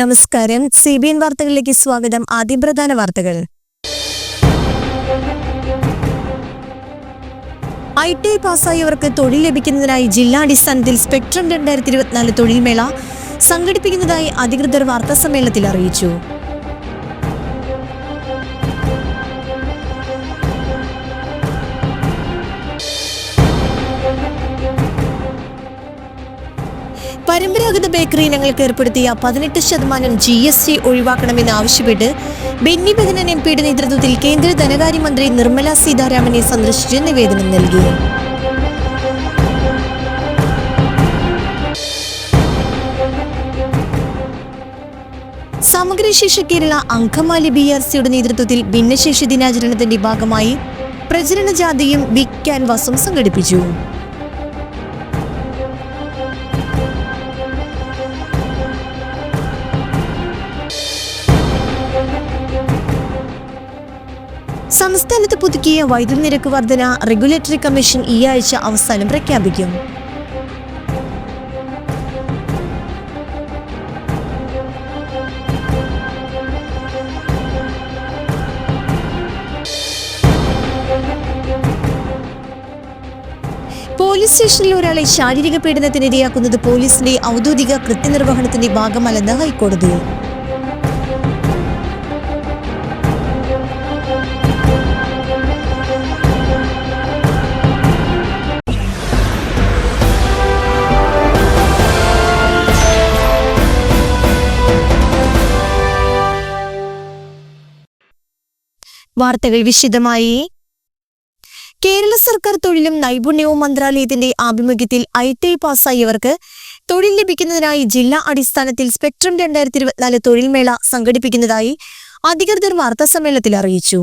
നമസ്കാരം. C B N വാർത്തകളിലേക്ക് സ്വാഗതം. ആദ്യം പ്രധാന വാർത്തകൾ. ഐ ടി ഐ പാസ്സായവർക്ക് തൊഴിൽ ലഭിക്കുന്നതിനായി ജില്ലാടിസ്ഥാനത്തിൽ സ്പെക്ട്രം രണ്ടായിരത്തി ഇരുപത്തിനാല് തൊഴിൽ മേള സംഘടിപ്പിക്കുന്നതായി അധികൃതർ വാർത്താസമ്മേളനത്തിൽ അറിയിച്ചു. ബേക്കറി ഇനങ്ങൾക്ക് ഏർപ്പെടുത്തിയ പതിനെട്ട് ശതമാനം ജി എസ് ടി ഒഴിവാക്കണമെന്ന് ആവശ്യപ്പെട്ട് ബെന്നി ബെഹനൻ എം പിയുടെ നേതൃത്വത്തിൽ കേന്ദ്ര ധനകാര്യമന്ത്രി നിർമ്മല സീതാരാമനെ സന്ദർശിച്ച് നിവേദനം നൽകി. സമഗ്ര കേരള അങ്കമാലി ബി ആർ സിയുടെ നേതൃത്വത്തിൽ ഭിന്നശേഷി ദിനാചരണത്തിന്റെ ഭാഗമായി പ്രചരണ ജാഥയും ബിഗ് ക്യാൻവാസും സംഘടിപ്പിച്ചു. സംസ്ഥാനത്ത് പുതുക്കിയ വൈദ്യുതി നിരക്ക് വർധന റെഗുലേറ്ററി കമ്മീഷൻ ഈ ആഴ്ച അവസാനം പ്രഖ്യാപിക്കും. പോലീസ് സ്റ്റേഷനിൽ ഒരാളെ ശാരീരിക പീഡനത്തിനിരയാക്കുന്നത് പോലീസിന്റെ ഔദ്യോഗിക കൃത്യനിർവഹണത്തിന്റെ ഭാഗമല്ലെന്ന് ഹൈക്കോടതി. വാർത്തകൾ വിശദമായി. കേരള സർക്കാർ തൊഴിലും നൈപുണ്യവും മന്ത്രാലയത്തിന്റെ ആഭിമുഖ്യത്തിൽ ഐ ടി പാസ്സായവർക്ക് തൊഴിൽ ലഭിക്കുന്നതിനായി ജില്ലാ അടിസ്ഥാനത്തിൽ സ്പെക്ട്രം രണ്ടായിരത്തി ഇരുപത്തിനാല് തൊഴിൽ മേള സംഘടിപ്പിക്കുന്നതായി അധികൃതർ വാർത്താസമ്മേളനത്തിൽ അറിയിച്ചു.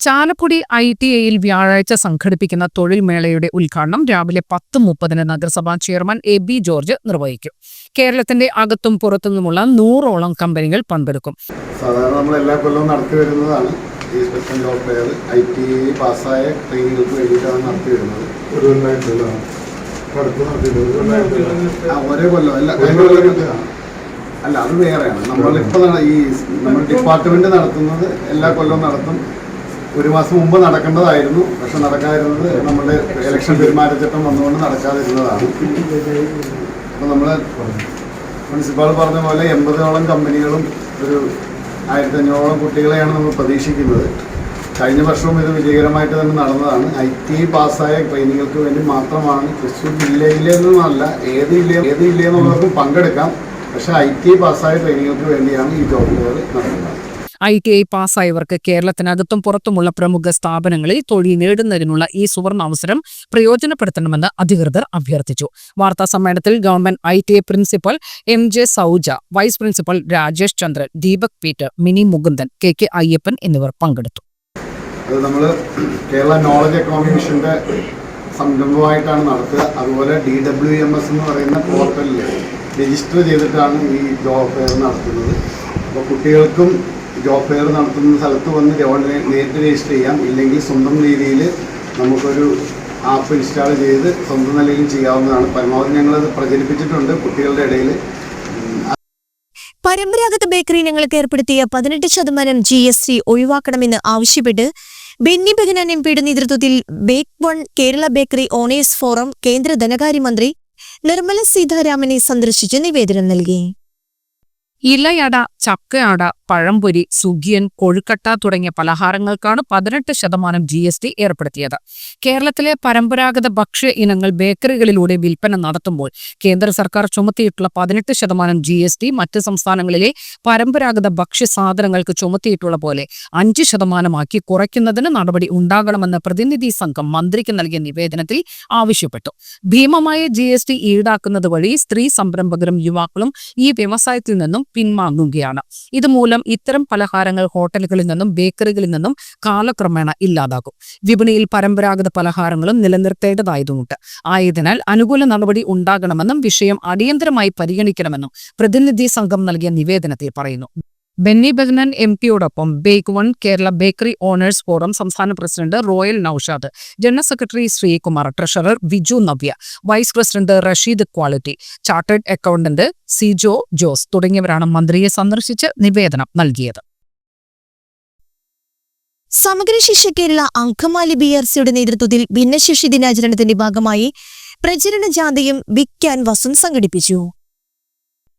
ചാലക്കുടി ഐ ടി ഐയിൽ വ്യാഴാഴ്ച സംഘടിപ്പിക്കുന്ന തൊഴിൽ മേളയുടെ ഉദ്ഘാടനം രാവിലെ പത്ത് മുപ്പതിന് നഗരസഭാ ചെയർമാൻ എ ബി ജോർജ് നിർവഹിക്കും. കേരളത്തിന്റെ അകത്തും പുറത്തുനിന്നുമുള്ള നൂറോളം കമ്പനികൾ പങ്കെടുക്കും. സാധാരണ നമ്മൾ എല്ലാ കൊല്ലവും നടത്തി വരുന്നതാണ്. ഈ special job fair I T പാസ്സായ ട്രെയിനികൾക്ക് വേണ്ടിയിട്ടാണ് നടത്തി വരുന്നത്. ഒരു ഒരു കൊല്ലം. അല്ല അല്ല അത് വേറെയാണ്. നമ്മളിപ്പോൾ ഈ നമ്മൾ ഡിപ്പാർട്ട്മെന്റ് നടത്തുന്നത് എല്ലാ കൊല്ലവും നടത്തും. ഒരു മാസം മുമ്പ് നടക്കേണ്ടതായിരുന്നു. പക്ഷെ നടക്കാതിരുന്നത് നമ്മുടെ ഇലക്ഷൻ പെരുമാറ്റച്ചട്ടം വന്നുകൊണ്ട് നടക്കാതിരുന്നതാണ്. അപ്പോൾ നമ്മൾ പ്രിൻസിപ്പാൾ പറഞ്ഞ പോലെ എൺപതോളം കമ്പനികളും ഒരു ആയിരത്തി അഞ്ഞൂറോളം കുട്ടികളെയാണ് നമ്മൾ പ്രതീക്ഷിക്കുന്നത്. കഴിഞ്ഞ വർഷവും ഇത് വിജയകരമായിട്ട് തന്നെ നടന്നതാണ്. ഐ ടി പാസ്സായ ട്രെയിനിങ്ങൾക്ക് വേണ്ടി മാത്രമാണ് തൃശ്ശൂർ ജില്ലയിലെ ഏത് ജില്ല ഏത് ജില്ലയെന്നുള്ളവർക്കും പങ്കെടുക്കാം. പക്ഷേ ഐ ടി പാസ്സായ ട്രെയിനിങ്ങൾക്ക് വേണ്ടിയാണ് ഈ ജോബുകൾ നടക്കുന്നത് ഐ ടി ഐ പാസ്സായവർക്ക് കേരളത്തിനകത്തും പുറത്തുമുള്ള പ്രമുഖ സ്ഥാപനങ്ങളിൽ തൊഴിൽ നേടുന്നതിനുള്ള ഈ സുവർണ അവസരം പ്രയോജനപ്പെടുത്തണമെന്ന് അധികൃതർ അഭ്യർത്ഥിച്ചു. വാർത്താ സമ്മേളനത്തിൽ government I T I principal M J Souja vice principal Rajesh Chandran Deepak Peter Mini Mukundan K K Ayyappan എന്നിവർ പങ്കെടുത്തു. നമ്മൾ കേരള നോളജ് സംരംഭമായിട്ടാണ് നടത്തുക. അതുപോലെ ഡി ഡബ്ല്യു എം എസ് എന്ന് പറയുന്ന പോർട്ടലിൽ രജിസ്റ്റർ ചെയ്തിട്ടാണ് ഈ ജോബ് ഫെയർ നടത്തുന്നത്. അപ്പോൾ കുട്ടികൾക്കും ജോബ് ഫെയർ നടത്തുന്ന സ്ഥലത്ത് വന്ന് ഓൺലൈൻ നേരിട്ട് രജിസ്റ്റർ ചെയ്യാം. ഇല്ലെങ്കിൽ സ്വന്തം രീതിയിൽ നമുക്കൊരു ആപ്പ് ഇൻസ്റ്റാൾ ചെയ്ത് സ്വന്തം നിലയിൽ ചെയ്യാവുന്നതാണ്. പരമാവധി ഞങ്ങളത് പ്രചരിപ്പിച്ചിട്ടുണ്ട് കുട്ടികളുടെ ഇടയിൽ. പരമ്പരാഗത ബേക്കറി ഞങ്ങൾക്ക് ഏർപ്പെടുത്തിയ പതിനെട്ട് ശതമാനം ജി എസ് ടി ഒഴിവാക്കണമെന്ന് ആവശ്യപ്പെട്ട് ബെന്നി ബെഹനാൻ എം പിയുടെ നേതൃത്വത്തിൽ bake one Kerala bakery owners forum കേന്ദ്ര ധനകാര്യമന്ത്രി നിർമ്മല സീതാരാമനെ സന്ദർശിച്ച് നിവേദനം നൽകി. ഇലയട ചക്കയട പഴംപൊരി സുഗിയൻ കൊഴുക്കട്ട തുടങ്ങിയ പലഹാരങ്ങൾക്കാണ് പതിനെട്ട് ശതമാനം ജി എസ് ടി ഏർപ്പെടുത്തിയത്. കേരളത്തിലെ പരമ്പരാഗത ഭക്ഷ്യ ഇനങ്ങൾ ബേക്കറികളിലൂടെ വിൽപ്പന നടത്തുമ്പോൾ കേന്ദ്ര സർക്കാർ ചുമത്തിയിട്ടുള്ള പതിനെട്ട് ശതമാനം ജി എസ് ടി മറ്റ് സംസ്ഥാനങ്ങളിലെ പരമ്പരാഗത ഭക്ഷ്യ സാധനങ്ങൾക്ക് ചുമത്തിയിട്ടുള്ള പോലെ അഞ്ച് ശതമാനമാക്കി കുറയ്ക്കുന്നതിന് നടപടി ഉണ്ടാകണമെന്ന് പ്രതിനിധി സംഘം മന്ത്രിക്ക് നൽകിയ നിവേദനത്തിൽ ആവശ്യപ്പെട്ടു. ഭീമമായ ജി എസ് ടി ഈടാക്കുന്നത് വഴി സ്ത്രീ സംരംഭകരും യുവാക്കളും ഈ വ്യവസായത്തിൽ നിന്നും പിൻവാങ്ങുകയാണ്. ഇതുമൂലം ഇത്തരം പലഹാരങ്ങൾ ഹോട്ടലുകളിൽ നിന്നും ബേക്കറികളിൽ നിന്നും കാലക്രമേണ ഇല്ലാതാകും. വിപണിയിൽ പരമ്പരാഗത പലഹാരങ്ങളും നിലനിർത്തേണ്ടതായതുമുണ്ട്. ആയതിനാൽ അനുകൂല നടപടി ഉണ്ടാകണമെന്നും വിഷയം അടിയന്തരമായി പരിഗണിക്കണമെന്നും പ്രതിനിധി സംഘം നൽകിയ നിവേദനത്തിൽ പറയുന്നു. Benny Behanan M പിയോടൊപ്പം bake one Kerala bakery owners forum സംസ്ഥാന president Royal Noushad general secretary Sreekumar treasurer Viju Navya vice president Rasheed quality chartered accountant Sijo Jose തുടങ്ങിയവരാണ് മന്ത്രിയെ സന്ദർശിച്ച് നിവേദനം നൽകിയത്. സമഗ്ര ശിക്ഷ കേരള അങ്കമാലി ബി ആർ സിയുടെ നേതൃത്വത്തിൽ ഭിന്നശേഷി ദിനാചരണത്തിന്റെ ഭാഗമായി പ്രചരണ ജാഥയും ബിഗ് ക്യാൻവാസും സംഘടിപ്പിച്ചു.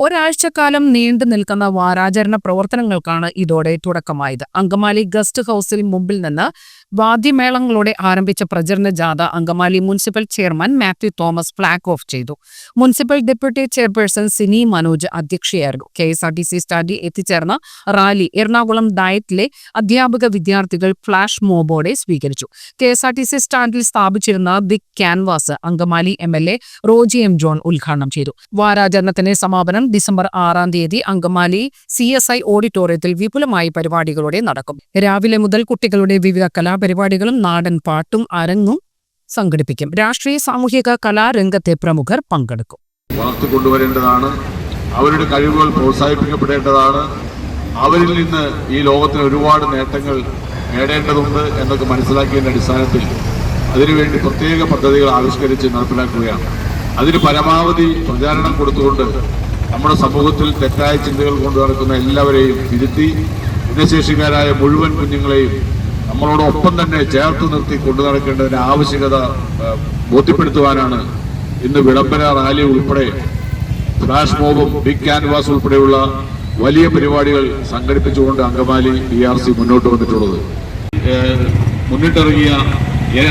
ഒരാഴ്ചക്കാലം നീണ്ടു നിൽക്കുന്ന വാരാചരണ പ്രവർത്തനങ്ങൾക്കാണ് ഇതോടെ തുടക്കമായത്. അങ്കമാലി ഗസ്റ്റ് ഹൌസിൽ മുമ്പിൽ നിന്ന് വാദ്യമേളങ്ങളോടെ ആരംഭിച്ച പ്രചരണ ജാഥ Angamaly municipal chairman Mathew Thomas flag off ചെയ്തു. Municipal deputy chairperson Sini Manoj അധ്യക്ഷയായിരുന്നു. K S R T C സ്റ്റാൻഡിൽ എത്തിച്ചേർന്ന റാലി എറണാകുളം ഡയറ്റിലെ അധ്യാപക വിദ്യാർത്ഥികൾ ഫ്ളാഷ് മോബോടെ സ്വീകരിച്ചു. K S R T C സ്റ്റാൻഡിൽ സ്ഥാപിച്ചിരുന്ന big canvas Angamaly M L A Roji M John ഉദ്ഘാടനം ചെയ്തു. വാരാചരണത്തിന്റെ സമാപനം ഡിസംബർ ആറാം തീയതി അങ്കമാലി സി എസ് ഐ ഓഡിറ്റോറിയത്തിൽ വിപുലമായ പരിപാടികളോടെ നടക്കും. രാവിലെ മുതൽ കുട്ടികളുടെ വിവിധ കലാപരിപാടികളും നാടൻ പാട്ടും അരങ്ങും സംഘടിപ്പിക്കും. രാഷ്ട്രീയ സാമൂഹിക കലാരംഗത്തെ പ്രമുഖർ പങ്കെടുക്കും. വളർത്തിക്കൊണ്ടുവരേണ്ടതാണ് അവരുടെ കഴിവുകൾ പ്രോത്സാഹിപ്പിക്കപ്പെടേണ്ടതാണ് അവരിൽ നിന്ന് ഈ ലോകത്തിന് ഒരുപാട് നേട്ടങ്ങൾ നേടേണ്ടതുണ്ട് എന്നൊക്കെ മനസ്സിലാക്കിയതിന്റെ അടിസ്ഥാനത്തിൽ അതിനുവേണ്ടി പ്രത്യേക പദ്ധതികൾ ആവിഷ്കരിച്ച് നടപ്പിലാക്കുകയാണ്. അതിന് പരമാവധി പ്രചാരണം കൊടുത്തുകൊണ്ട് നമ്മുടെ സമൂഹത്തിൽ തെറ്റായ ചിന്തകൾ കൊണ്ടു നടക്കുന്ന എല്ലാവരെയും തിരുത്തി ഭിന്നശേഷിക്കാരായ മുഴുവൻ കുഞ്ഞുങ്ങളെയും നമ്മളോടൊപ്പം തന്നെ ചേർത്ത് നിർത്തി കൊണ്ടു നടക്കേണ്ടതിന്റെ ആവശ്യകത ബോധ്യപ്പെടുത്തുവാനാണ് ഇന്ന് വിളംബര റാലി ഉൾപ്പെടെ ഫ്ലാഷ് മോബും ബിഗ് ക്യാൻവാസ് ഉൾപ്പെടെയുള്ള വലിയ പരിപാടികൾ സംഘടിപ്പിച്ചുകൊണ്ട് അങ്കമാലി ബി ആർ സി മുന്നോട്ട് വന്നിട്ടുള്ളത്. മുന്നിട്ടിറങ്ങിയ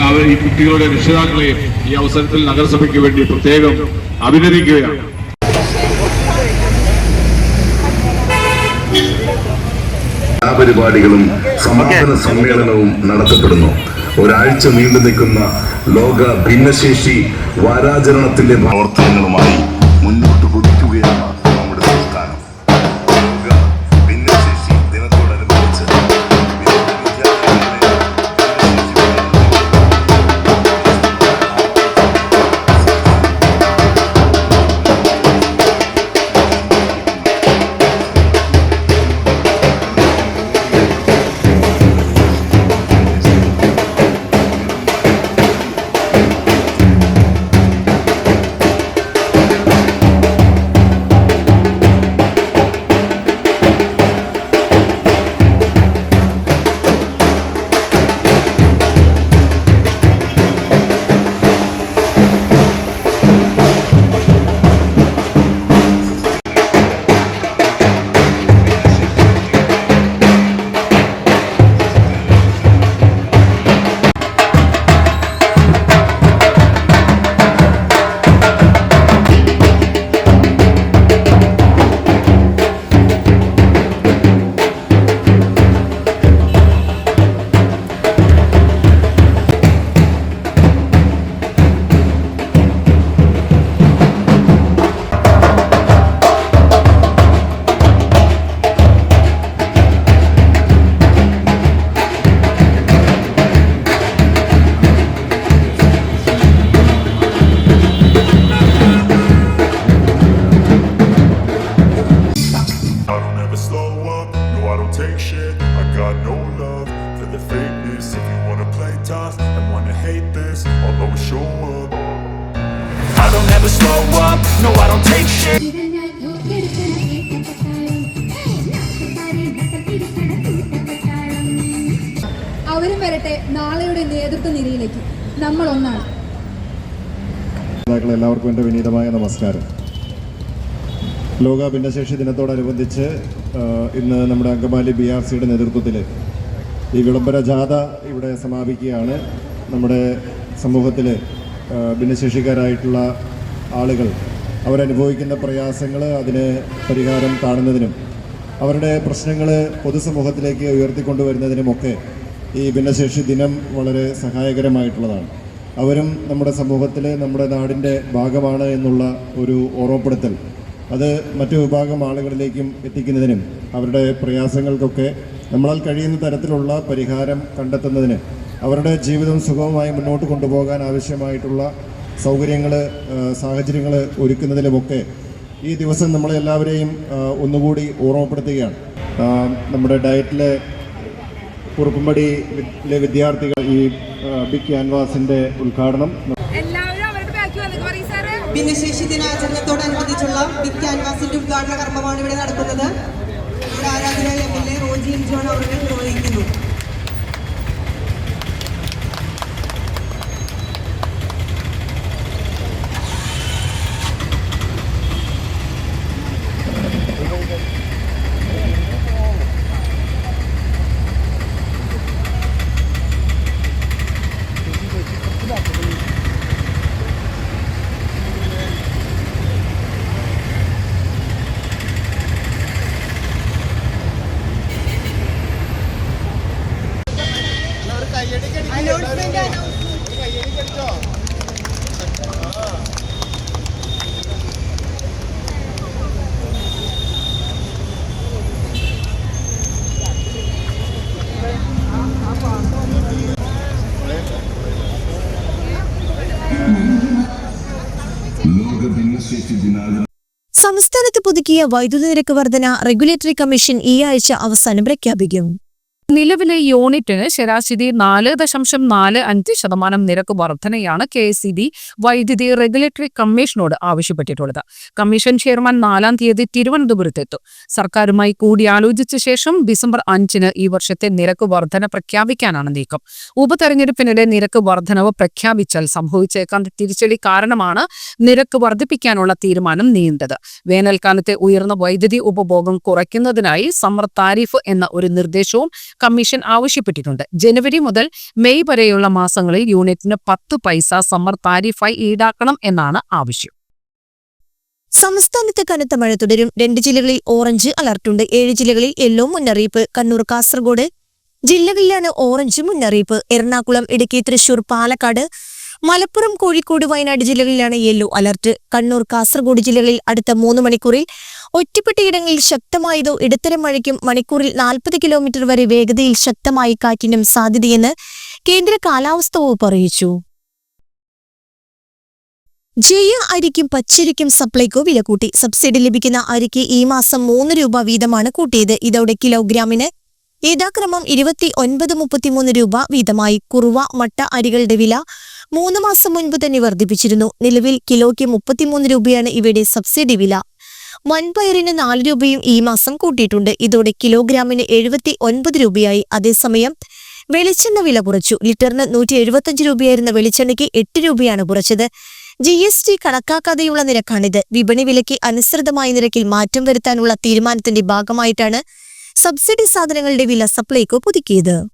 അവർ ഈ കുട്ടികളുടെ രക്ഷിതാക്കളെയും ഈ അവസരത്തിൽ നഗരസഭയ്ക്ക് വേണ്ടി പ്രത്യേകം അഭിനന്ദിക്കുകയാണ്. കലാപരിപാടികളും സമാപന സമ്മേളനവും നടത്തപ്പെടുന്നു. ഒരാഴ്ച നീണ്ടു നിൽക്കുന്ന ലോക ഭിന്നശേഷി വാരാചരണത്തിന്റെ പ്രവർത്തനങ്ങളുമായി take shit I got no love for the fakeness If you wanna play tough and wanna hate this I'll always show up I don't ever slow up, no I don't take shit അവരും വരട്ടെ നാളെയുടെ നേതൃത്വ നിരയിലേക്ക് നമ്മൾ ഒന്നാണ് എല്ലാവർക്കും എന്റെ വിനീതമായ നമസ്കാരം ലോക ഭിന്നശേഷി ദിനത്തോടനുബന്ധിച്ച് ഇന്ന് നമ്മുടെ അങ്കമാലി ബി ആർ സിയുടെ നേതൃത്വത്തിൽ ഈ വിളംബര ജാഥ ഇവിടെ സമാപിക്കുകയാണ്. നമ്മുടെ സമൂഹത്തിൽ ഭിന്നശേഷിക്കാരായിട്ടുള്ള ആളുകൾ അവരനുഭവിക്കുന്ന പ്രയാസങ്ങൾ അതിന് പരിഹാരം കാണുന്നതിനും അവരുടെ പ്രശ്നങ്ങൾ പൊതുസമൂഹത്തിലേക്ക് ഉയർത്തിക്കൊണ്ടുവരുന്നതിനുമൊക്കെ ഈ ഭിന്നശേഷി ദിനം വളരെ സഹായകരമായിട്ടുള്ളതാണ്. അവരും നമ്മുടെ സമൂഹത്തിൽ നമ്മുടെ നാടിന്റെ ഭാഗമാണ് എന്നുള്ള ഒരു ഓർമ്മപ്പെടുത്തൽ അത് മറ്റു വിഭാഗം ആളുകളിലേക്കും എത്തിക്കുന്നതിനും അവരുടെ പ്രയാസങ്ങൾക്കൊക്കെ നമ്മളാൽ കഴിയുന്ന തരത്തിലുള്ള പരിഹാരം കണ്ടെത്തുന്നതിന് അവരുടെ ജീവിതം സുഗമമായി മുന്നോട്ട് കൊണ്ടുപോകാൻ ആവശ്യമായിട്ടുള്ള സൗകര്യങ്ങൾ സാഹചര്യങ്ങൾ ഒരുക്കുന്നതിലുമൊക്കെ ഈ ദിവസം നമ്മളെല്ലാവരെയും ഒന്നുകൂടി ഓർമ്മപ്പെടുത്തുകയാണ്. നമ്മുടെ ഡയറ്റിലെ കുറുപ്പുംപടിയിലെ വിദ്യാർത്ഥികൾ ഈ ബിഗ് ക്യാൻവാസിന്റെ ഉദ്ഘാടനം ഭിന്നശേഷി ദിനാചരണത്തോടനുബന്ധിച്ചുള്ള ബിഗ് ക്യാൻവാസിന്റെ ഉദ്ഘാടന കർമ്മമാണ് ഇവിടെ നടക്കുന്നത്. ഇവിടെ ആരാധന M L A Roji John അവർ നിർവഹിക്കുന്നു ലോക ഭിന്നശേഷി ദിനാചരണം സംസ്ഥാനത്ത് പുതുക്കിയ വൈദ്യുതി നിരക്ക് വർധന റെഗുലേറ്ററി കമ്മീഷൻ ഈ ആഴ്ച അവസാനം പ്രഖ്യാപിക്കും. നിലവിലെ യൂണിറ്റിന് ശരാശരി നാല് ദശാംശം നാല് അഞ്ച് ശതമാനം നിരക്ക് വർധനയാണ് കെ എസ് സി ബി വൈദ്യുതി റെഗുലേറ്ററി കമ്മീഷനോട് ആവശ്യപ്പെട്ടിട്ടുള്ളത്. കമ്മീഷൻ ചെയർമാൻ നാലാം തീയതി തിരുവനന്തപുരത്തെത്തും. സർക്കാരുമായി കൂടിയാലോചിച്ച ശേഷം ഡിസംബർ അഞ്ചിന് ഈ വർഷത്തെ നിരക്ക് വർധന പ്രഖ്യാപിക്കാനാണ് നീക്കം. ഉപതെരഞ്ഞെടുപ്പിനിടെ നിരക്ക് വർധനവ് പ്രഖ്യാപിച്ചാൽ സംഭവിച്ചേക്കാൻ തിരിച്ചടി കാരണമാണ് നിരക്ക് വർദ്ധിപ്പിക്കാനുള്ള തീരുമാനം നീണ്ടത്. വേനൽക്കാലത്തെ ഉയർന്ന വൈദ്യുതി ഉപഭോഗം കുറയ്ക്കുന്നതിനായി സമ്മർ താരിഫ് എന്ന ഒരു നിർദ്ദേശവും കമ്മീഷൻ ആവശ്യപ്പെട്ടിട്ടുണ്ട്. ജനുവരി മുതൽ മെയ് വരെയുള്ള മാസങ്ങളിൽ യൂണിറ്റിന് പത്ത് പൈസ സമ്മർ താരിഫായി ഈടാക്കണം എന്നാണ് ആവശ്യം. സംസ്ഥാനത്ത് കനത്ത മഴ തുടരും. രണ്ട് ജില്ലകളിൽ ഓറഞ്ച് അലർട്ടുണ്ട് ഏഴ് ജില്ലകളിൽ യെല്ലോ മുന്നറിയിപ്പ്. കണ്ണൂർ കാസർഗോഡ് ജില്ലകളിലാണ് ഓറഞ്ച് മുന്നറിയിപ്പ്. എറണാകുളം ഇടുക്കി തൃശൂർ പാലക്കാട് മലപ്പുറം കോഴിക്കോട് വയനാട് ജില്ലകളിലാണ് യെല്ലോ അലർട്ട്. കണ്ണൂർ കാസർഗോഡ് ജില്ലകളിൽ അടുത്ത മൂന്ന് മണിക്കൂറിൽ ഒറ്റപ്പെട്ടയിടങ്ങളിൽ ശക്തമായതോ ഇടത്തരം മഴയ്ക്കും മണിക്കൂറിൽ നാൽപ്പത് കിലോമീറ്റർ വരെ വേഗതയിൽ ശക്തമായി കാറ്റിനും സാധ്യതയെന്ന് കേന്ദ്ര കാലാവസ്ഥ വകുപ്പ് അറിയിച്ചു. ജയ അരിക്കും പച്ചരിക്കും സപ്ലൈകോ വില കൂട്ടി സബ്സിഡി ലഭിക്കുന്ന അരിക്ക് ഈ മാസം മൂന്ന് രൂപ വീതമാണ് കൂട്ടിയത്. ഇതോടെ കിലോഗ്രാമിന് യഥാക്രമം ഇരുപത്തി ഒൻപത് മുപ്പത്തിമൂന്ന് രൂപ വീതമായി. കുറുവ മട്ട അരികളുടെ വില മൂന്ന് മാസം മുൻപ് തന്നെ വർദ്ധിപ്പിച്ചിരുന്നു. നിലവിൽ കിലോയ്ക്ക് മുപ്പത്തിമൂന്ന് രൂപയാണ് ഇവയുടെ സബ്സിഡി വില. വൻപയറിന് നാല് രൂപയും ഈ മാസം കൂട്ടിയിട്ടുണ്ട്. ഇതോടെ കിലോഗ്രാമിന് എഴുപത്തി ഒൻപത് രൂപയായി. അതേസമയം വെളിച്ചെണ്ണ വില കുറച്ചു. ലിറ്ററിന് നൂറ്റി എഴുപത്തഞ്ച് രൂപയായിരുന്ന വെളിച്ചെണ്ണയ്ക്ക് എട്ട് രൂപയാണ് കുറച്ചത്. ജി എസ് ടി കണക്കാക്കാതെയുള്ള നിരക്കാണിത്. വിപണി വിലയ്ക്ക് അനുസൃതമായ നിരക്കിൽ മാറ്റം വരുത്താനുള്ള തീരുമാനത്തിന്റെ ഭാഗമായിട്ടാണ് സബ്സിഡി സാധനങ്ങളുടെ വില സപ്ലൈകോ പുതുക്കിയത്.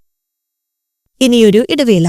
ഇനിയൊരു ഇടവേള.